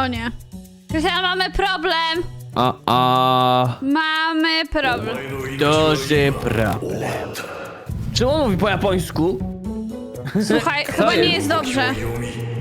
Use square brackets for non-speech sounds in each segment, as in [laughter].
O nie. Krystian, mamy problem! O, o, Mamy problem. duży problem. Czy on mówi po japońsku? Słuchaj, chyba [laughs] nie jest dobrze.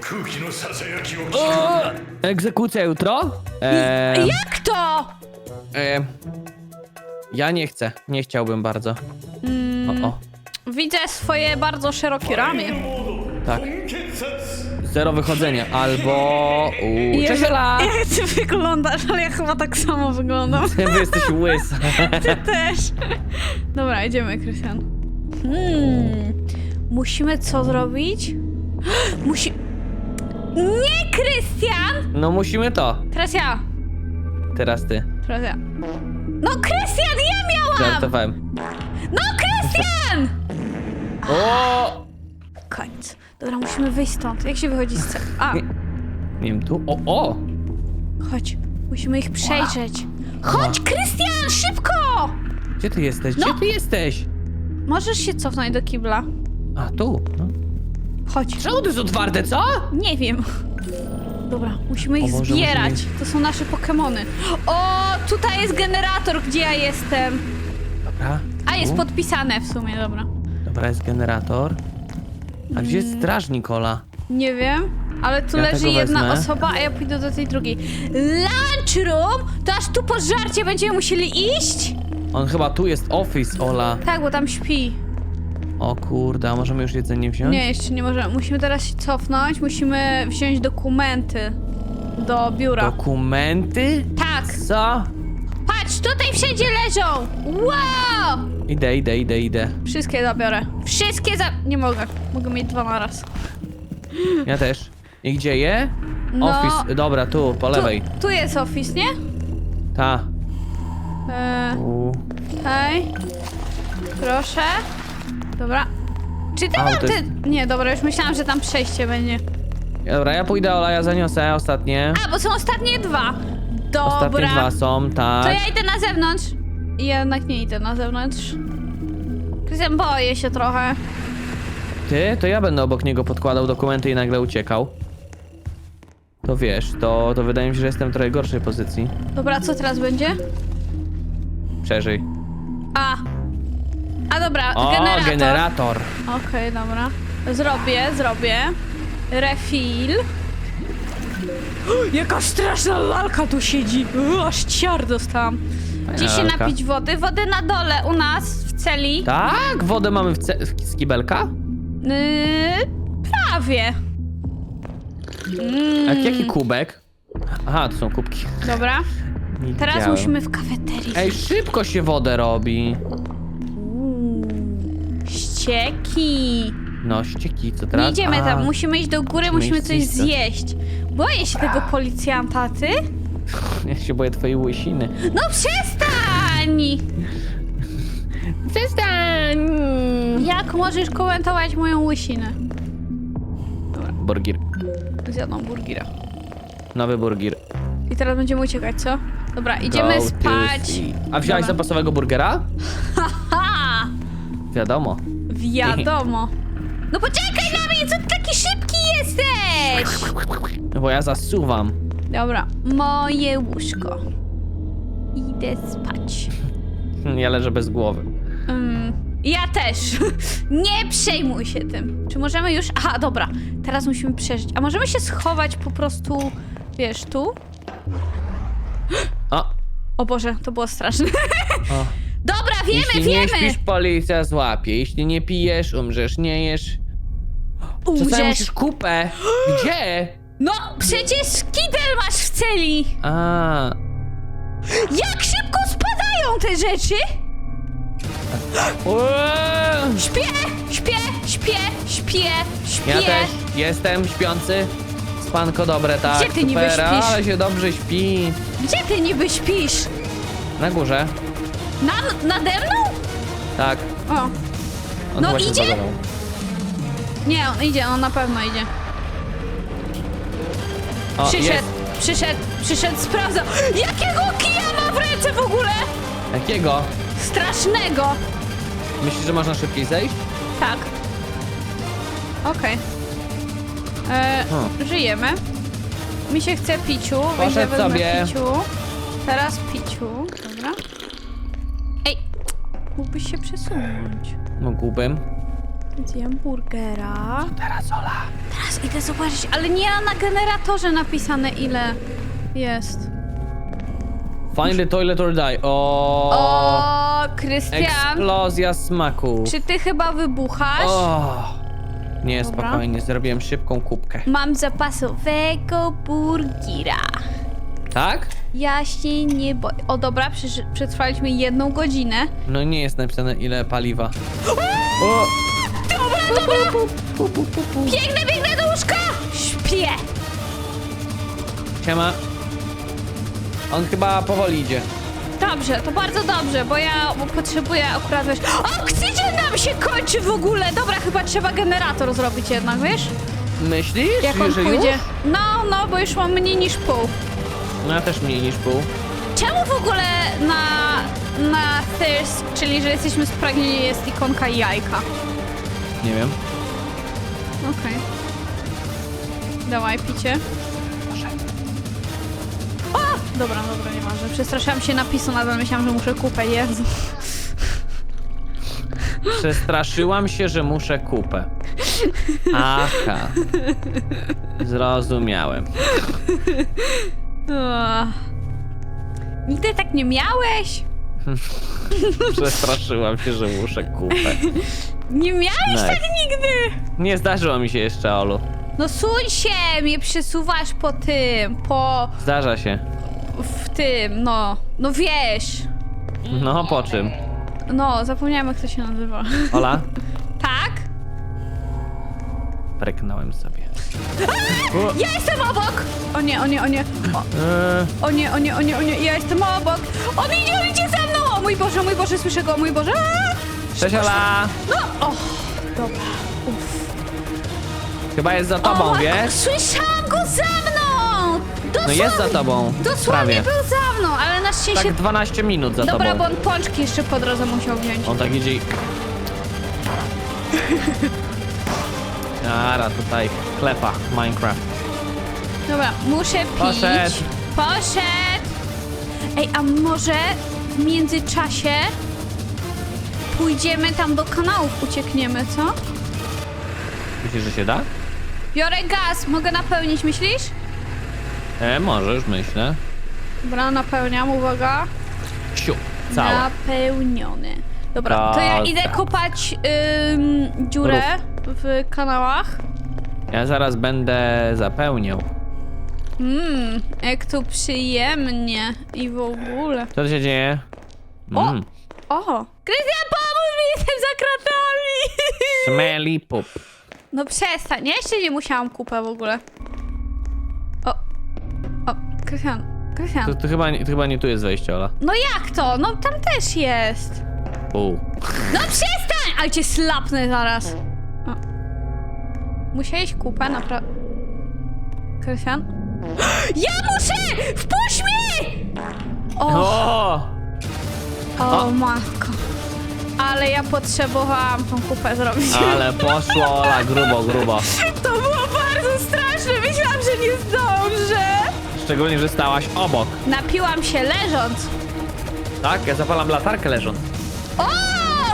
空気のささやきを聞く O, egzekucja jutro? E, Jak to? e, ja nie chcę, nie chciałbym bardzo. O, o, Widzę swoje bardzo szerokie ramię. tak. 血殺 Zero wychodzenia, albo... Uuu, Jezu, cześć Ola! Jak ty wyglądasz, ale ja chyba tak samo wyglądam. Wy jesteś łysa. [laughs] Ty też. Dobra, idziemy, Krystian. Hmm. Musimy co zrobić? [gasps] Musi... Nie, Krystian! No musimy to. Teraz ja. Teraz ty. Teraz ja. No, Krystian, ja miałam! Żartowałem. No, Krystian! [laughs] O! Koniec. Dobra, musimy wyjść stąd. Jak się wychodzi z? A, Nie. Nie wiem, tu. O, o! chodź. Musimy ich przejrzeć. Chodź, Krystian, szybko! Gdzie ty jesteś? Gdzie No. ty jesteś? Możesz się cofnąć do kibla. A, tu. No. Chodź. Czemu to jest otwarte, co? Nie wiem. Dobra, musimy ich O Boże, zbierać. musimy To są nasze Pokemony. O, tutaj jest generator, gdzie ja jestem. Dobra. A, jest tu. podpisane w sumie, dobra. Dobra, jest generator. A gdzie jest strażnik, Ola? Nie wiem, ale tu Ja leży tego jedna wezmę. osoba, a ja pójdę do tej drugiej. Lunchroom? To aż tu po żarcie będziemy musieli iść? On chyba tu jest office, Ola. Tak, bo tam śpi. O kurde, a możemy już jedzenie wziąć? Nie, jeszcze nie możemy. Musimy teraz się cofnąć, musimy wziąć dokumenty do biura. Dokumenty? tak, Co? Patrz, tutaj wszędzie leżą! Wow! Idę, idę, idę, idę. Wszystkie zabiorę. Wszystkie za... Nie mogę. Mogę mieć dwa na raz. Ja też. I gdzie je? No. Office. Dobra, tu, po lewej. Tu, tu jest office, nie? Ta. Eee, U. hej. Proszę. Dobra. Czy ty to Nie, dobra, już myślałam, że tam przejście będzie. Dobra, ja pójdę, Ola, ja zaniosę ostatnie. A, bo są ostatnie dwa. Dobra. Ostatnie dwa są, To tak. ja idę na zewnątrz. Jednak nie idę na zewnątrz. Krystian, boję się trochę. Ty, to ja będę obok niego podkładał dokumenty i nagle uciekał. To wiesz, to, to wydaje mi się, że jestem w trochę gorszej pozycji. Dobra, co teraz będzie? Przeżyj. A. A dobra, O, generator. generator. Okej, dobra. Zrobię, zrobię. Refill. [gasps] Jaka straszna lalka tu siedzi. U, Aż ciar dostałam. Gdzie się lalka. napić wody? Wody na dole u nas w celi. Tak, wodę mamy w, ce- w z kibelka? Yy, prawie. Mm, A jaki kubek? Aha, to są kubki. dobra. Nie Teraz widziałem. musimy w kafeterii. Ej, szybko się wodę robi. Ścieki. No, ścieki, co teraz? Nie idziemy A, tam, musimy iść do góry, musimy iść coś zjeść coś. zjeść. Boję się tego policjanta, ty? [laughs] Ja się boję twojej łysiny. No przestań! Przestań! Jak możesz komentować moją łysinę? Burgir. Zjadłam burgira. Nowy burgir. I teraz będziemy uciekać, co? Dobra, idziemy Go to spać. sleep. A wziąłeś Dobra. zapasowego burgera? Ha! [laughs] Wiadomo. Wiadomo. No poczekaj na mnie, co ty taki szybki jesteś? No bo ja zasuwam. Dobra, moje łóżko. Idę spać. [laughs] Ja leżę bez głowy. Mm, ja też. [laughs] Nie przejmuj się tym. Czy możemy już... Aha, dobra. Teraz musimy przeżyć. A możemy się schować po prostu, wiesz, tu? O, [gasps] O Boże, to było straszne. o. [laughs] Dobra, wiemy, Jeśli nie wiemy. śpisz, policja złapie. Jeśli nie pijesz, umrzesz, nie jesz. Czasami Umrzesz. musisz kupę. [gasps] Gdzie? No, przecież kitel masz w celi. A, Jak szybko spadają te rzeczy? Uuu. Śpię, śpię, śpię, śpię, śpię. Ja też jestem śpiący. Spanko dobre, tak. Gdzie ty niby super, śpisz? ale się dobrze śpi. Gdzie ty niby śpisz? Na górze. Na, nade mną? Tak. O, On No właśnie idzie? Nie, on idzie, on na pewno idzie. O, Przyszedł, jest. przyszedł, przyszedł, sprawdza. Jakiego kija ma w ręce w ogóle? Jakiego? Strasznego. Myślisz, że można szybciej zejść? Tak. Okej. E, Hmm. Żyjemy. mi się chce piciu, więc ja Poszedł wezmę sobie. piciu. Teraz piciu, dobra. Ej, mógłbyś się przesunąć. Mógłbym. Zjem burgera. Teraz Ola. Teraz idę zobaczyć, ale nie na generatorze napisane ile jest. Find the toilet or die. O. O, Krystian, Eksplozja smaku. czy ty chyba wybuchasz? O. Nie, Dobra. spokojnie, zrobiłem szybką kubkę. Mam zapasowego burgira. Tak? Ja się nie boję. O dobra, przetrwaliśmy jedną godzinę. No nie jest napisane ile paliwa. O! Dobra! Biegnę, biegnę do łóżka! Śpię! Siema. On chyba powoli idzie. Dobrze, to bardzo dobrze, bo ja potrzebuję akurat, wiesz... Oksygen nam się kończy w ogóle! Dobra, chyba trzeba generator zrobić jednak, wiesz? Myślisz, Jak on że pójdzie. już? No, no, bo już mam mniej niż pół. No ja też mniej niż pół. Czemu w ogóle na, na thirst, czyli że jesteśmy spragnieni, jest ikonka jajka? Nie wiem. Okej. Dawaj, picie. O! Dobra, dobra, nieważne. Przestraszyłam się napisu, nadal myślałam, że muszę kupę, Jezu. Przestraszyłam się, że muszę kupę. Aha. Zrozumiałem. Ugh. Nigdy tak nie miałeś? [laughs] Przestraszyłam się, że muszę kupę. Nie miałeś Nice. tak nigdy! Nie zdarzyło mi się jeszcze, Olu. No suń się! Mnie przesuwasz po tym, po... Zdarza się. w tym, no. No wiesz. No, po czym? No, zapomniałam jak to się nazywa. Ola? [laughs] Tak? Preknąłem sobie. Ja jestem obok! O nie, o nie, o nie. O, Eee, o nie, o nie, o nie, o nie. Ja jestem obok. On idzie, on idzie za! O mój Boże, o mój Boże, słyszę go, o mój Boże. Aaa! Cześć, Ola! No, o, dobra. Uff. Chyba jest za tobą, matko, wiesz? Słyszałam go za mną! No Dosłownie, jest za tobą. Dosłownie Prawie. był za mną, ale na szczęście... Tak 12 minut za Dobra, tobą. bo on pączki jeszcze po drodze musiał wziąć. On tak idzie i... [laughs] Ara, tutaj klepa Minecraft. Dobra, muszę pić. Poszedł. Poszedł. Ej, a może w międzyczasie pójdziemy tam do kanałów, uciekniemy, co? Myślisz, że się da? Biorę gaz, mogę napełnić, myślisz? E, możesz, myślę. Dobra, napełniam, uwaga. Siu, całe. Napełniony. Dobra, to ja Dobra. idę kopać ym, dziurę w kanałach. Ja zaraz będę zapełniał. Mmm, jak tu przyjemnie i w ogóle. Co się dzieje? O! Mm, O! Krystian, pomóż mi, jestem za kratami! [laughs] smelly pup. No przestań, ja jeszcze nie musiałam kupę w ogóle. O, o, Krystian, Krystian. To, to, chyba, nie- to chyba nie tu jest wejście, Ola. No jak to? No tam też jest. U. No przestań! Ale cię slapnę zaraz. O. Musiałeś kupę, naprawdę. Krystian? Ja muszę! Wpuść mnie! O, O! o matko. Ale ja potrzebowałam tą kupę zrobić. Ale [laughs] poszło, Ola, grubo, grubo. To było bardzo straszne, myślałam, że nie zdążę. Szczególnie, że stałaś obok. Napiłam się leżąc. Tak? Ja zapalam latarkę leżąc. O,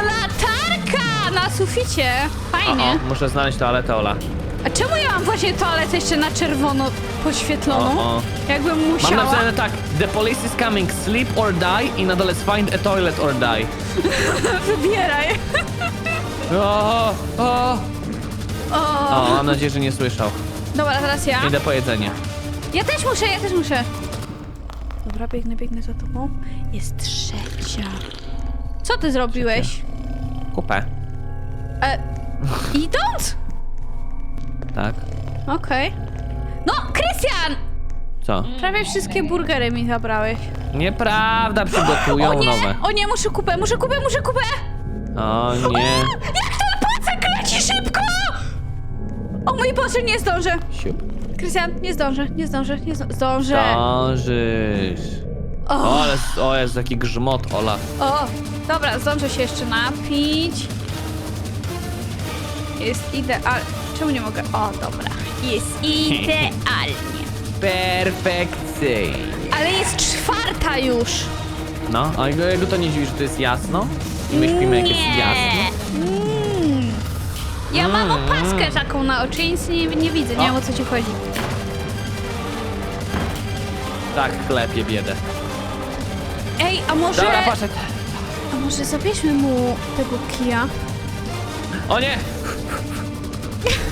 latarka na suficie. Fajnie. o, muszę znaleźć toaletę, Ola. A czemu ja mam właśnie toaletę jeszcze na czerwono poświetloną? O, o. Jakbym Mam musiała. napisane tak, the police is coming, sleep or die i na dole find a toilet or die. [laughs] Wybieraj. O, o, O. o, mam nadzieję, że nie słyszał. Dobra, teraz ja. Idę po jedzenie. Ja też muszę, ja też muszę. Dobra, biegnę, biegnę za tobą. Jest trzecia. Co ty zrobiłeś? Kupę. E, idąc? Tak. Okej. No, Krystian! Co? Prawie wszystkie burgery mi zabrałeś. Nieprawda, przygotują O nie! nowe. O nie, muszę kupę, muszę kupę, muszę kupę! O nie. Jak ten pacek leci szybko! O mój Boże, nie zdążę. Siup. Krystian, nie zdążę, nie zdążę, nie zdążę. Zdążę. Dążysz. O, O, ale, o, jest taki grzmot, Ola. o, dobra, zdążę się jeszcze napić. Jest idealnie. Czemu nie mogę? O, dobra. Jest idealnie. [laughs] Perfekcyjnie. Ale jest czwarta już. No, a jego, jego to nie dziwi, że to jest jasno? I my śpimy jak jest jasno? Mm. Ja mam Mm. opaskę taką na oczy i nic nie, nie widzę, nie O. wiem o co ci chodzi. Tak, klepie biedę. Ej, a może... Dobra, poszedł. A może zabierzmy mu tego kija? O nie! [laughs]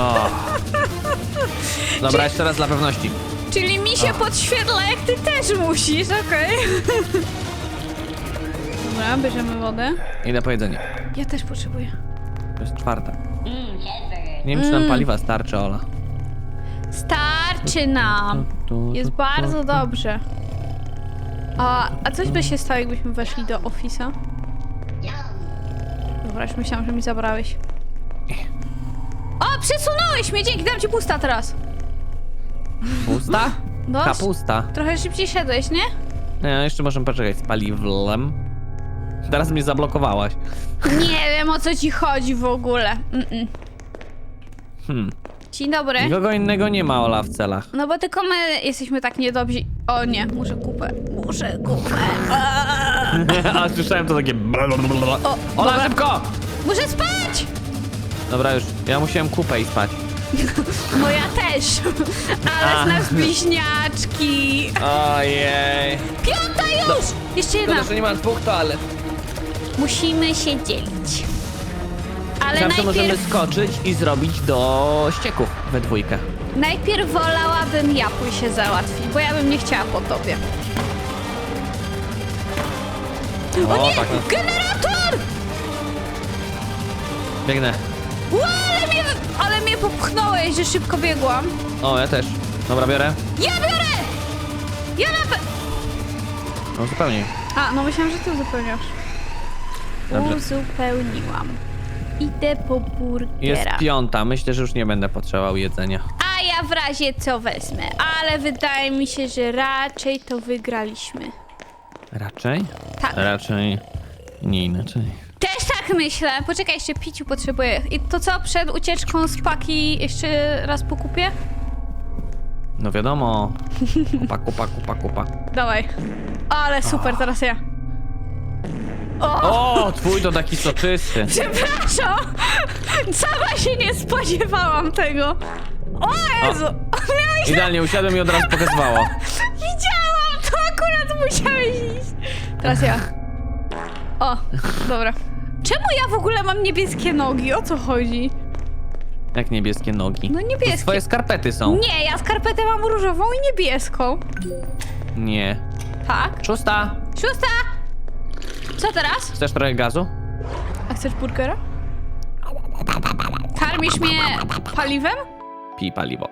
O. Dobra, jeszcze raz dla pewności. Czyli mi się podświetla, jak ty też musisz, okej. Dobra, bierzemy wodę. Idę po jedzenie. Ja też potrzebuję. To jest czwarta. Nie wiem, czy nam paliwa starczy, Ola. Starczy nam. Jest bardzo dobrze. A, a coś by się stało, jakbyśmy weszli do ofisa? Dobra, już myślałam, że mi zabrałeś. Przesunąłeś mnie, dzięki, dam ci pusta teraz. Pusta? Dość? Kapusta. Trochę szybciej szedłeś, nie? Nie, jeszcze możemy poczekać z paliwem. Teraz mnie zablokowałaś. Nie wiem, o co ci chodzi w ogóle. Mm-mm. Hmm. Dzień dobry. Nikogo innego nie ma, Ola, w celach. No bo tylko my jesteśmy tak niedobrzy. O nie, muszę kupę. Muszę kupę. [laughs] A słyszałem to takie... O, Ola, dobra. szybko! Muszę spać! Dobra, już. Ja musiałem kupę i spać. [laughs] No ja też. Ale A. z nas bliźniaczki. Ojej. Piąta już! Jeszcze jedna. Szkoda, że nie ma dwóch toalet. Musimy się dzielić. Ale Zawsze możemy najpierw, skoczyć i zrobić do ścieków we dwójkę. najpierw wolałabym ja pójść się załatwić, bo ja bym nie chciała po tobie. O, O nie! tak. Generator! Biegnę. Ła, ale mnie, ale mnie popchnąłeś, że szybko biegłam. O, ja też. Dobra, biorę. Ja biorę! Ja na pe... No zupełnie. A, no myślałam, że ty uzupełniasz. Dobrze. Uzupełniłam. Idę po Jest burgera. piąta. Myślę, że już nie będę potrzebował jedzenia. A ja w razie co wezmę, ale wydaje mi się, że raczej to wygraliśmy. Raczej? Tak. Raczej nie inaczej. Tak myślę. Poczekaj, jeszcze piciu potrzebuję. I to co, przed ucieczką z paki jeszcze raz pokupię? No wiadomo. Kupa, kupa, kupa, kupa. Dawaj. Ale super, teraz ja. O! O, twój to taki soczysty. Przepraszam! Sama się nie spodziewałam tego. O Jezu! [laughs] Miałeś... Idealnie usiadłem i od razu pokazywało. Widziałam! To akurat musiałeś iść. Teraz ja. O, dobra. Czemu ja w ogóle mam niebieskie nogi? O co chodzi? Jak niebieskie nogi. No niebieskie. To twoje skarpety są. Nie, ja skarpetę mam różową i niebieską. Nie. Tak. Szósta. Szósta! Co teraz? Chcesz trochę gazu? A chcesz burgera? Karmisz mnie paliwem? Pij paliwo.